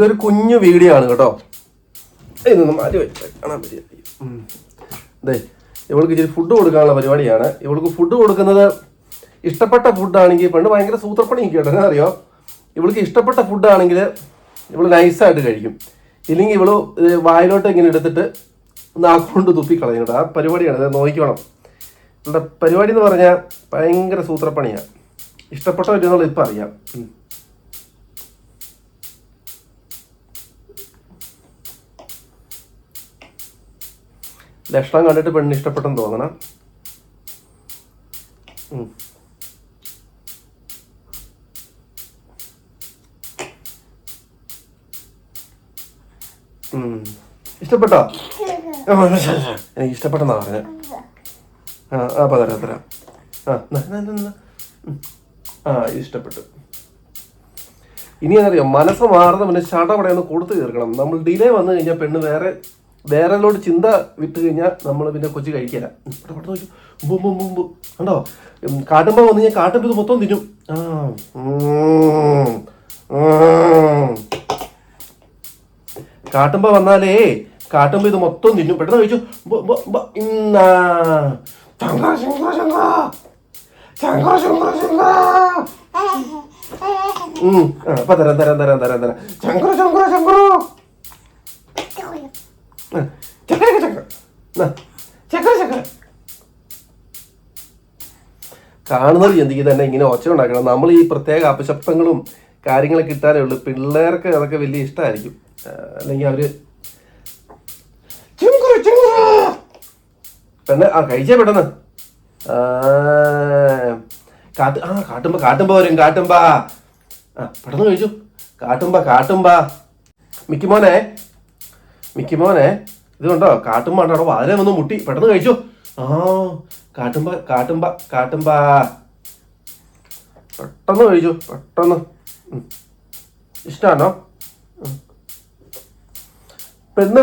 ഇതൊരു കുഞ്ഞു വീഡിയോ ആണ് കേട്ടോ ഇതൊന്ന് മാറ്റി വെച്ചാൽ കാണാൻ പറ്റിയ അതെ ഇവൾക്ക് ഇച്ചിരി ഫുഡ് കൊടുക്കാനുള്ള പരിപാടിയാണ്. ഇവൾക്ക് ഫുഡ് കൊടുക്കുന്നത് ഇഷ്ടപ്പെട്ട ഫുഡാണെങ്കിൽ പണ്ട് ഭയങ്കര സൂത്രപ്പണി കേട്ടോ എന്നാ അറിയോ ഇവൾക്ക് ഇഷ്ടപ്പെട്ട ഫുഡാണെങ്കിൽ ഇവൾ നൈസായിട്ട് കഴിക്കും. ഇല്ലെങ്കിൽ ഇവൾ വായിലോട്ട് ഇങ്ങനെ എടുത്തിട്ട് നാക്കുകൊണ്ട് തുപ്പിക്കളയും കേട്ടോ. ആ പരിപാടിയാണ് അത് നോക്കിക്കണം. ഇവളുടെ പരിപാടി എന്ന് പറഞ്ഞാൽ ഭയങ്കര സൂത്രപ്പണിയാണ്. ഇഷ്ടപ്പെട്ടോ ഇല്ലയോ എന്നുള്ളത് ഇപ്പം അറിയാം. ലക്ഷണം കണ്ടിട്ട് പെണ്ണിന് ഇഷ്ടപ്പെട്ടെന്ന് തോന്നണം. ഇഷ്ടപ്പെട്ടോ? എനിക്ക് ഇഷ്ടപ്പെട്ടെന്നാ പറഞ്ഞത് ആ അപ്പൊ തരാം തരാം. ആ. ആ ഇഷ്ടപ്പെട്ടു. ഇനി എന്നറിയോ മനസ്സ് മാറുന്ന പിന്നെ ചടപടെ ഒന്ന് കൊടുത്തു തീർക്കണം. നമ്മൾ ഡിലേ വന്നു കഴിഞ്ഞാൽ പെണ്ണ് വേറെ വേറെലോട് ചിന്ത വിട്ട് കഴിഞ്ഞാൽ നമ്മൾ പിന്നെ കൊച്ചു കഴിക്കില്ല. കണ്ടോ? കാട്ടുമ്പോൾ കാട്ടുമ്പോ വന്നു കഴിഞ്ഞാൽ കാട്ടുമ്പോ ഇത് മൊത്തം തിന്നും. ആ ഉം. ഉം. കാട്ടുമ്പോ വന്നാലേ കാട്ടുമ്പോൾ ഇത് മൊത്തം തിന്നും. പെട്ടെന്ന് കഴിച്ചു. ഇന്നാ. ശങ്കര, അപ്പൊ തരാം തരാം തരാം തരാം തരാം. ശങ്കര ശങ്കര ശങ്കര ചക്കര ചക്കര ചക്കര ചക്കര കാണുന്നത് ചിന്തിക്കുക തന്നെ ഇങ്ങനെ ഒച്ച ഉണ്ടാക്കണം. നമ്മൾ ഈ പ്രത്യേക അപശബ്ദങ്ങളും കാര്യങ്ങളൊക്കെ കിട്ടാനേ ഉള്ളൂ. പിള്ളേർക്ക് അതൊക്കെ വലിയ ഇഷ്ടമായിരിക്കും അല്ലെങ്കിൽ അവർ പിന്നെ ആ കഴിച്ചേ പെട്ടെന്ന്. കാട്ട് ആ കാട്ടുമ്പ കാട്ടുമ്പ വരും കാട്ടുമ്പ. ആ പെട്ടെന്ന് കഴിച്ചു. കാട്ടുമ്പ കാട്ടുമ്പ. മിക്കിമോനെ മിക്കിമോനെ. ഇത് കണ്ടോ കാട്ടുമ്പ ഉണ്ടോ? വാതിലെ വന്ന് മുട്ടി. പെട്ടെന്ന് കഴിച്ചു. ആ കാട്ടുമ്പ കാട്ടുമ്പ കാട്ടുമ്പ. പെട്ടെന്ന് കഴിച്ചു പെട്ടെന്ന്. ഇഷ്ടാണോ? പെണ്ണ് പെണ്ണ്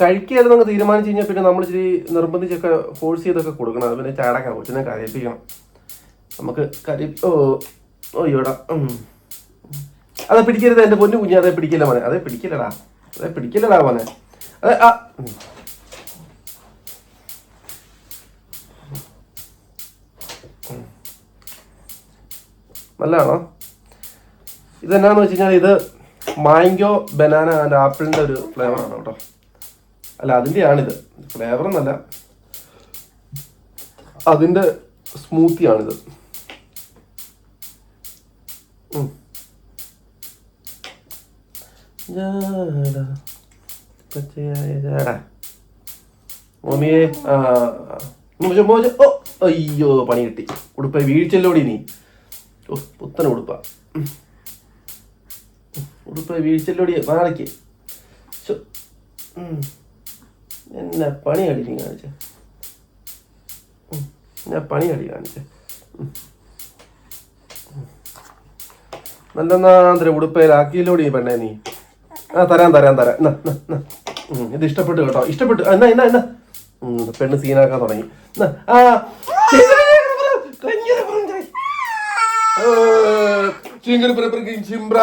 കഴിക്കുകയായിരുന്നങ്ങ് തീരുമാനിച്ചു കഴിഞ്ഞാൽ പിന്നെ നമ്മൾ ഇച്ചിരി നിർബന്ധിച്ചൊക്കെ ഫോഴ്സ് ചെയ്തൊക്കെ കൊടുക്കണം. അത് പിന്നെ ചാടാക്കാൻ കൊച്ചിനെ കരയിപ്പിക്കണം. നമുക്ക് കരി ഓ ഓ ഇവിടെ. അതെ പിടിക്കരുത്. എന്റെ പൊന്നു കുഞ്ഞ് അതെ പിടിക്കില്ല മോനെ? അതെ പിടിക്കില്ലടാ. അതെ പിടിക്കില്ലടാ മോനെ. നല്ലതാണോ? ഇതെന്നാന്ന് വെച്ച് കഴിഞ്ഞാൽ ഇത് മാങ്കോ ബനാന ആൻഡ് ആപ്പിളിന്റെ ഒരു ഫ്ലേവറാണ് കേട്ടോ. അല്ല അതിന്റെയാണിത് ഫ്ലേവർ എന്നല്ല അതിന്റെ സ്മൂത്തിയാണിത് ഉം. ജാട, പച്ചയായ ജാട. മോമിയെ ആ മോശ. ഓ അയ്യോ പണി കിട്ടി. ഉടുപ്പ വീഴ്ചല്ലോടി നീ. ഓ പുത്തൻ ഉടുപ്പ. ഉടുപ്പ വീഴ്ചല്ലോടി നാളേക്ക് എന്നെ പണി അടിക്കും കാണിച്ച. ഞാൻ പണി അടി കാണിച്ച. നല്ല നാന്തര ഉടുപ്പയിലാക്കിയില്ലോടി പെണ്ണേ നീ. ആ തരാൻ തരാൻ തരാം. എന്നാ, ഇത് ഇഷ്ടപ്പെട്ടു കേട്ടോ. ഇഷ്ടപ്പെട്ടു. എന്നാ എന്നാ എന്നാ. പെണ്ണ് സീനാക്കാൻ തുടങ്ങി. ആ ചിംബ്ര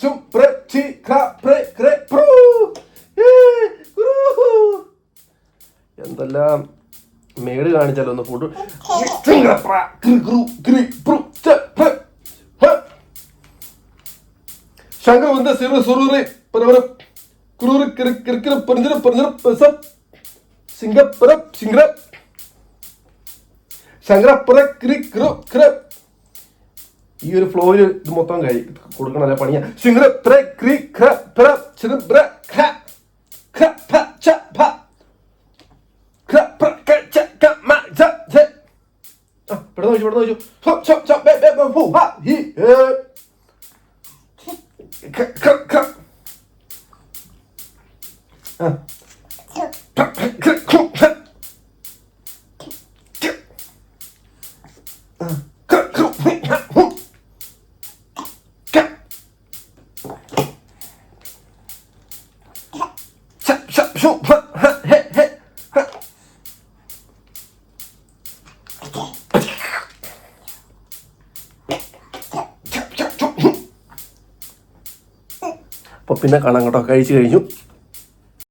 ചും ചി പ്ര. എന്തെല്ലാം മേട് കാണിച്ചാലോ ഒന്ന് ഫുഡ് ശങ്കർ വന്ന് സിറു സുറു ക്രൂറ് കിറി കിറിക്കിറ പറഞ്ഞിര പറഞ്ഞിര പെസ സിംഗപ്പുര സിംഗ്ര. ശങ്കരപ്പുര ക്രി ക്രു ക്ര ഈ ഒരു ഫ്ലോയിൽ ഇത് മൊത്തം കൈ കൊടുക്കണം അല്ലെ പണിയാ. സിംഗ്ര പ്ര ക്രി ഖ്ര പ്ര ചിര ബ്ര ഖ ഖ ഫ ച ഫ ഖ പ്ര ക ച ക മ ജ ജ ആ പെട്ടെന്ന് വെച്ചു പെട്ടെന്ന് വെച്ചു ഫ ച ച ബെ ബെ ഫു ഹ ഹി ഖ ഖ ക അപ്പോൾ പിന്നെ കാണാം കേട്ടോ കഴിച്ചു കഴിഞ്ഞു.